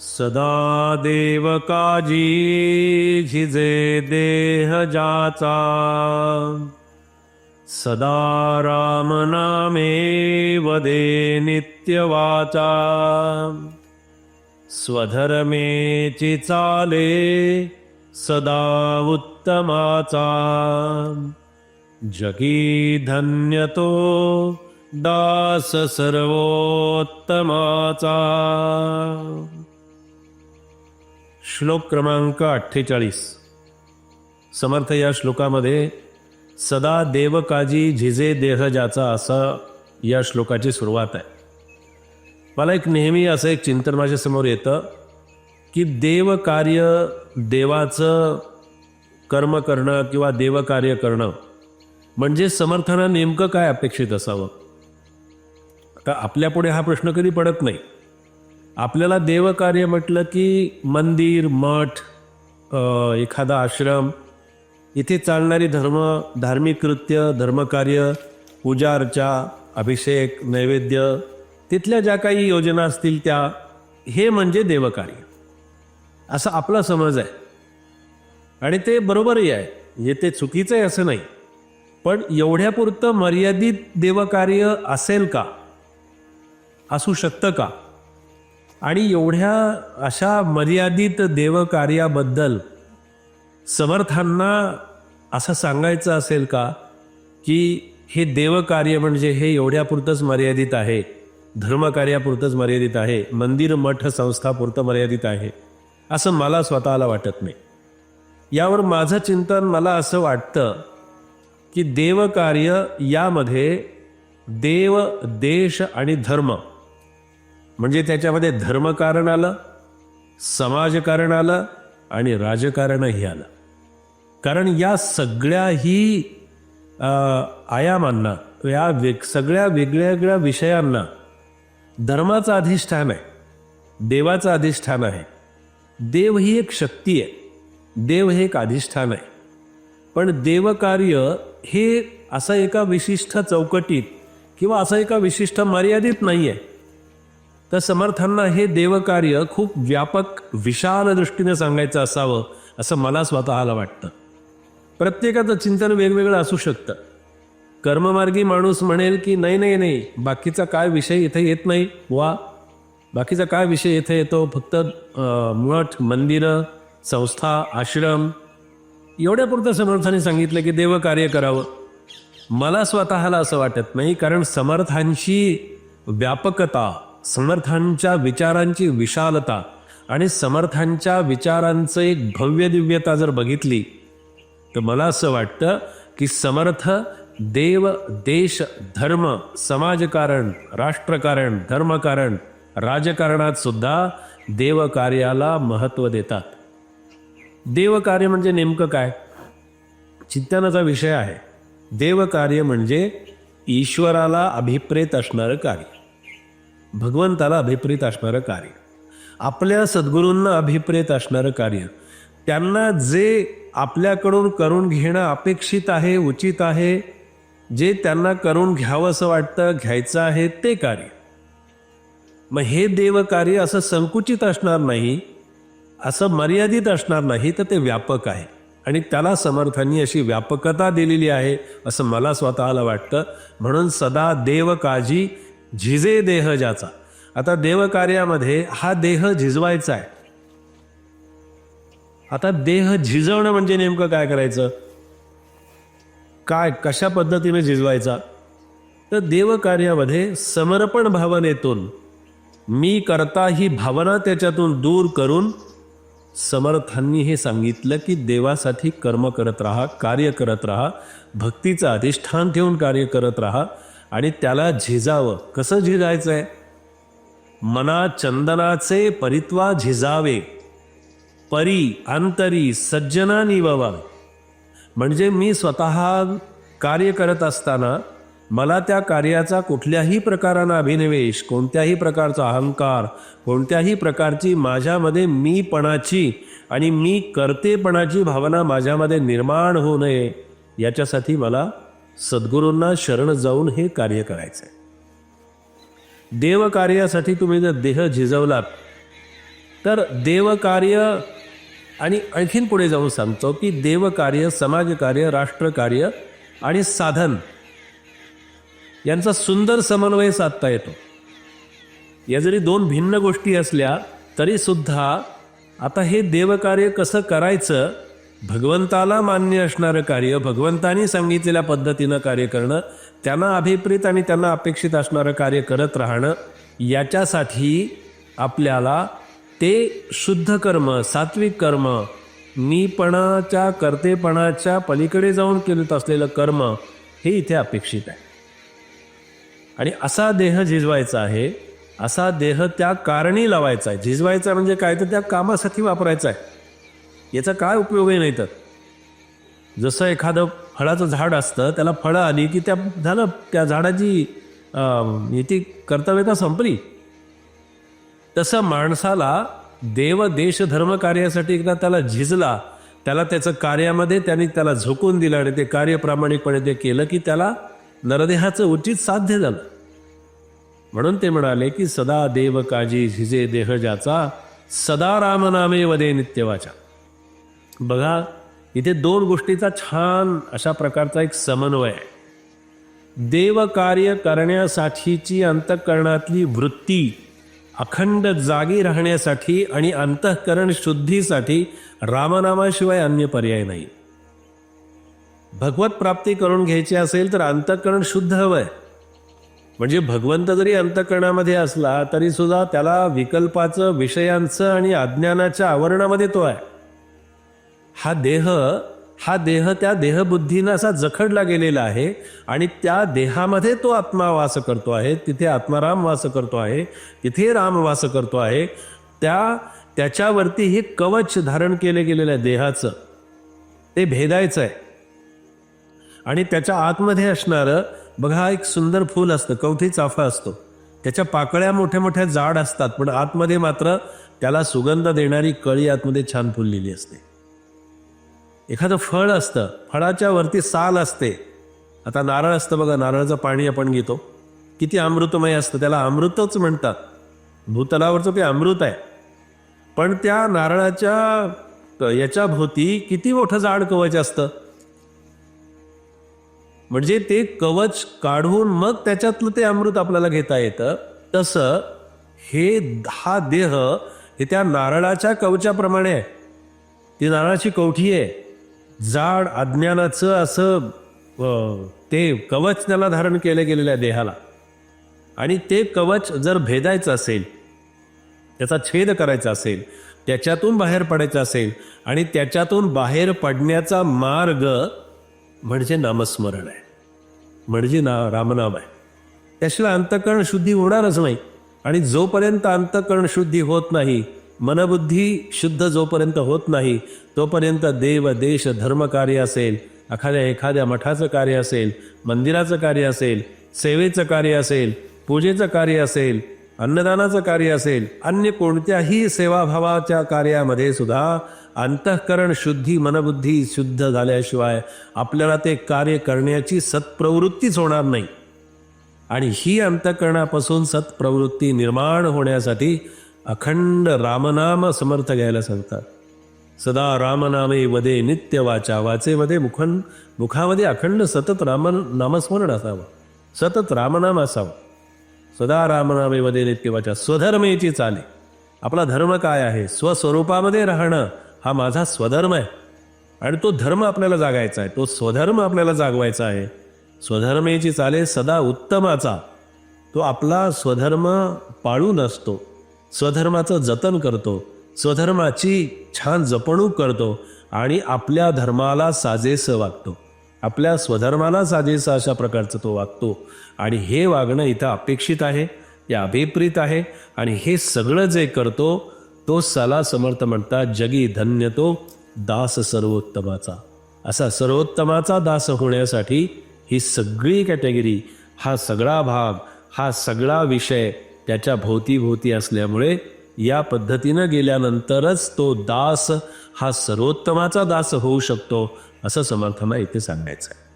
सदा देव काजी झिजे देह जाचा सदा राम नामे वदे नित्य वाचा स्वधर्मेची चाले सदा उत्तमाचा। जगी धन्यतो दास सर्वोत्तमाचा। श्लोक क्रमांक अठ्ठेचाळीस. समर्थ या श्लोकामध्ये सदा देवकाजी झिजे देह ज्याचा या श्लोकाची सुरुवात आहे. मला एक नेहमी असं एक चिंतन माझ्यासमोर येतं की देवकार्य देवाचं कर्म करणं किंवा देवकार्य करणं म्हणजे समर्थांना नेमकं काय अपेक्षित असावं? आता आपल्यापुढे हा प्रश्न कधी पडत नाही. आपल्याला देवकार्य म्हटलं की मंदिर मठ एखादा आश्रम इथे चालणारी धर्म धार्मिक कृत्य धर्मकार्य पूजा अर्चा अभिषेक नैवेद्य तिथल्या ज्या काही योजना असतील त्या हे म्हणजे देवकार्य. असा आपला समज आहे. आणि ते बरोबरही आहे. म्हणजे ते चुकीचं आहे असं नाही. पण एवढ्यापुरतं मर्यादित देवकार्य असेल का? असू शकतं का? आणि एवढ्या अशा मर्यादित देवकार्याबद्दल समर्थांना असं सांगायचं असेल का की हे देवकार्य म्हणजे हे एवढ्यापुरतंच मर्यादित आहे धर्मकार्यापुरतंच मर्यादित आहे मंदिर मठ संस्थापुरतं मर्यादित आहे असं मला स्वतःला वाटत नाही. यावर माझं चिंतन मला असं वाटतं की देवकार्य यामध्ये देव देश आणि धर्म म्हणजे त्याच्यामध्ये धर्मकारण आलं समाजकारण आलं आणि राजकारणही आलं. कारण या सगळ्याही आयामांना या वेग सगळ्या वेगळ्या वेगळ्या विषयांना धर्माचं अधिष्ठान आहे देवाचं अधिष्ठान आहे. देव ही एक शक्ती आहे देव हे एक अधिष्ठान आहे. पण देवकार्य हे असं एका विशिष्ट चौकटीत किंवा असं एका विशिष्ट मर्यादित नाही आहे तर समर्थांना हे देवकार्य खूप व्यापक विशाल दृष्टीने सांगायचं असावं असं मला स्वतःला वाटतं. प्रत्येकाचं चिंतन वेगवेगळं असू शकतं. कर्ममार्गी माणूस म्हणेल की नाही नाही नाही बाकीचा काय विषय इथे येत नाही वा बाकीचा काय विषय इथे येतो फक्त मठ मंदिरं संस्था आश्रम. एवढ्यापुरतं समर्थाने सांगितलं की देवकार्य करावं. मला स्वतःला असं वाटत नाही कारण समर्थांची व्यापकता समर्थांच्या विचारांची विशालता आणि समर्थांच्या विचारांचं एक भव्य दिव्यता जर बघितली तर मला असं वाटतं की समर्थ देव देश धर्म समाजकारण राष्ट्रकारण धर्मकारण राजकारणात सुद्धा देवकार्याला महत्त्व देतात. देवकार्य म्हणजे नेमकं काय? चिंतनाचा विषय आहे. देवकार्य म्हणजे ईश्वराला अभिप्रेत असणारं कार्य. भगवंताला अभिप्रेत असणारं कार्य. आपल्या सद्गुरूंना अभिप्रेत असणारं कार्य. त्यांना जे आपल्याकडून करून घेणं अपेक्षित आहे उचित आहे जे त्यांना करून घ्यावं असं वाटतं घ्यायचं आहे ते कार्य. मग हे देवकार्य असं संकुचित असणार नाही असं मर्यादित असणार नाही तर ते व्यापक आहे. आणि त्याला समर्थांनी अशी व्यापकता दिलेली आहे असं मला स्वतःला वाटतं. म्हणून सदा देव काजी झिजे देह ज्याचा. आता देवकार्यामध्ये हा देह झिजवायचा आहे. आता देह झिजवणं म्हणजे नेमकं काय करायचं? काय कशा पद्धतीने झिजवायचा? तर देवकार्यामध्ये समर्पण भावनेतून मी करता ही भावना त्याच्यातून दूर करून समर्थांनी हे सांगितलं की देवासाठी कर्म करत राहा कार्य करत राहा भक्तीचं अधिष्ठान ठेवून कार्य करत राहा आणि त्याला झिजावं. कसं झिजायचं आहे मना चंदनाचे परित्वा झिजावे. परी अंतरी सज्जना निववा म्हणजे मी स्वतः कार्य करत असताना मला त्या कार्याचा कुठल्याही प्रकारानं अभिनिवेश कोणत्याही प्रकारचा अहंकार कोणत्याही प्रकारची माझ्यामध्ये मीपणाची आणि मी करतेपणाची भावना माझ्यामध्ये निर्माण होऊ नये याच्यासाठी मला सद्गुरूंना शरण जाऊन हे कार्य करायचं आहे देवकार्यासाठी तुम्ही जर देह झिजवलात तर देवकार्य आणि आणखीन पुढे जाऊन सांगतो की देवकार्य समाजकार्य राष्ट्रकार्य आणि साधन यांचा सुंदर समन्वय साधता येतो. या जरी दोन भिन्न गोष्टी असल्या तरी सुद्धा आता हे देवकार्य कसं करायचं भगवंताला मान्य असणारं कार्य भगवंतानी सांगितलेल्या पद्धतीनं कार्य करणं त्यांना अभिप्रेत आणि त्यांना अपेक्षित असणारं कार्य करत राहणं याच्यासाठी आपल्याला ते शुद्ध कर्म सात्विक कर्म मीपणाच्या कर्तेपणाच्या पलीकडे जाऊन केलं असलेलं कर्म हे इथे अपेक्षित आहे. आणि असा देह झिजवायचा आहे असा देह त्या कारणी लावायचा आहे. झिजवायचा म्हणजे काय? तर त्या कामासाठी वापरायचा आहे. याचा काय उपयोगही नाही तर. जसं एखादं फळाचं झाड असतं त्याला फळं आली की त्या झालं त्या झाडाची अं, ती कर्तव्यता संपली. तसं माणसाला देव देश धर्म कार्यासाठी एकदा त्याला झिजला त्याला त्याचं कार्यामध्ये त्यांनी त्याला झोकून दिलं आणि ते कार्य प्रामाणिकपणे ते केलं की त्याला नरदेहाचं उचित साध्य झालं. म्हणून ते म्हणाले की सदा देव काजी झिजे देह ज्याचा सदा रामनामे वदे नित्यवाचा. बघा इथे दोन गोष्टीचा छान अशा प्रकारचा एक समन्वय आहे. देवकार्य करण्यासाठीची अंतःकरणातली वृत्ती अखंड जागी राहण्यासाठी आणि अंतःकरण शुद्धीसाठी रामनामाशिवाय अन्य पर्याय नाही. भगवत प्राप्ती करून घ्यायची असेल तर अंतःकरण शुद्ध हवंय. म्हणजे भगवंत जरी अंतःकरणामध्ये असला तरी सुद्धा त्याला विकल्पाचं विषयांचं आणि अज्ञानाच्या आवरणामध्ये तो आहे. हा देह हा देह त्या देहबुद्धीनं असा जखडला गेलेला आहे आणि त्या देहामध्ये तो आत्मा वास करतो आहे तिथे आत्माराम वास करतो आहे तिथे राम वास करतो आहे. त्या त्याच्यावरती हे कवच धारण केले गेलेलं आहे देहाचं. ते भेदायचं आहे. आणि त्याच्या आतमध्ये असणारं बघा एक सुंदर फूल असतं कवठी चाफा असतो. त्याच्या पाकळ्या मोठ्या मोठ्या जाड असतात पण आतमध्ये मात्र त्याला सुगंध देणारी कळी आतमध्ये छान फुललेली असते. एखादं फळ असतं फळाच्या वरती साल असते. आता नारळ असतं बघा नारळाचं पाणी आपण घेतो. किती अमृतमय असतं त्याला अमृतच म्हणतात. भूतलावरचं ते अमृत आहे. पण त्या नारळाच्या याच्या भोवती किती मोठं जाड कवच असतं? म्हणजे ते कवच काढून मग त्याच्यातलं ते अमृत आपल्याला घेता येतं. तसं हे हा देह हे त्या नारळाच्या कवचाप्रमाणे आहे. ती नारळाची कवठी आहे. जाड अज्ञानाचं असं ते कवच त्याला धारण केलं गेलेलं आहे देहाला. आणि ते कवच जर भेदायचं असेल त्याचा छेद करायचा असेल त्याच्यातून बाहेर पडायचं असेल आणि त्याच्यातून बाहेर पडण्याचा मार्ग म्हणजे नामस्मरण आहे. म्हणजे ना रामनाम आहे. त्याशिवाय अंतकरण शुद्धी होणारच नाही आणि जोपर्यंत अंतकरण शुद्धी होत नाही मनबुद्धी शुद्ध जोपर्यंत होत नाही तोपर्यंत देव देश धर्म कार्य असेल. एखाद्या एखाद्या मठाचं कार्य असेल मंदिराचं कार्य असेल सेवेचं कार्य असेल पूजेचं कार्य असेल अन्नदानाचं कार्य असेल अन्य कोणत्याही सेवाभावाच्या कार्यामध्ये सुद्धा अंतःकरण शुद्धी मनबुद्धी शुद्ध झाल्याशिवाय आपल्याला ते कार्य करण्याची सत्प्रवृत्तीच होणार नाही. आणि ही अंतःकरणापासून सत्प्रवृत्ती निर्माण होण्यासाठी अखंड रामनाम समर्थ घ्यायला सांगतात. सदा रामनामे वदे नित्य वाचा वदे मुखन मुखामध्ये अखंड सतत राम नामस्मरण असावं. सतत रामनाम असावं. सदा रामनामे वदे नित्य वाचा स्वधर्मेची चाले. आपला धर्म काय आहे? स्वस्वरूपामध्ये राहणं हा माझा स्वधर्म आहे. आणि तो धर्म आपल्याला जागायचा आहे. तो स्वधर्म आपल्याला जागवायचा आहे. स्वधर्मेची चाले सदा उत्तमाचा. तो आपला स्वधर्म पाळून असतो. स्वधर्माचं जतन करतो. स्वधर्माची छान जपणूक करतो आणि आपल्या धर्माला साजेसं वागतो. आपल्या स्वधर्माला साजेसं अशा प्रकारचं तो वागतो. आणि हे वागणं इथं अपेक्षित आहे हे अभिप्रित आहे आणि हे सगळं जे करतो तो सला समर्थ म्हणतात जगी धन्य तो दास सर्वोत्तमाचा. असा सर्वोत्तमाचा दास होण्यासाठी ही सगळी कॅटेगरी हा सगळा भाग हा सगळा विषय त्याच्या भोवतीभोवती असल्यामुळे या पद्धतीनं गेल्यानंतरच तो दास हा सर्वोत्तमाचा दास होऊ शकतो असं समर्थना इथे सांगायचं आहे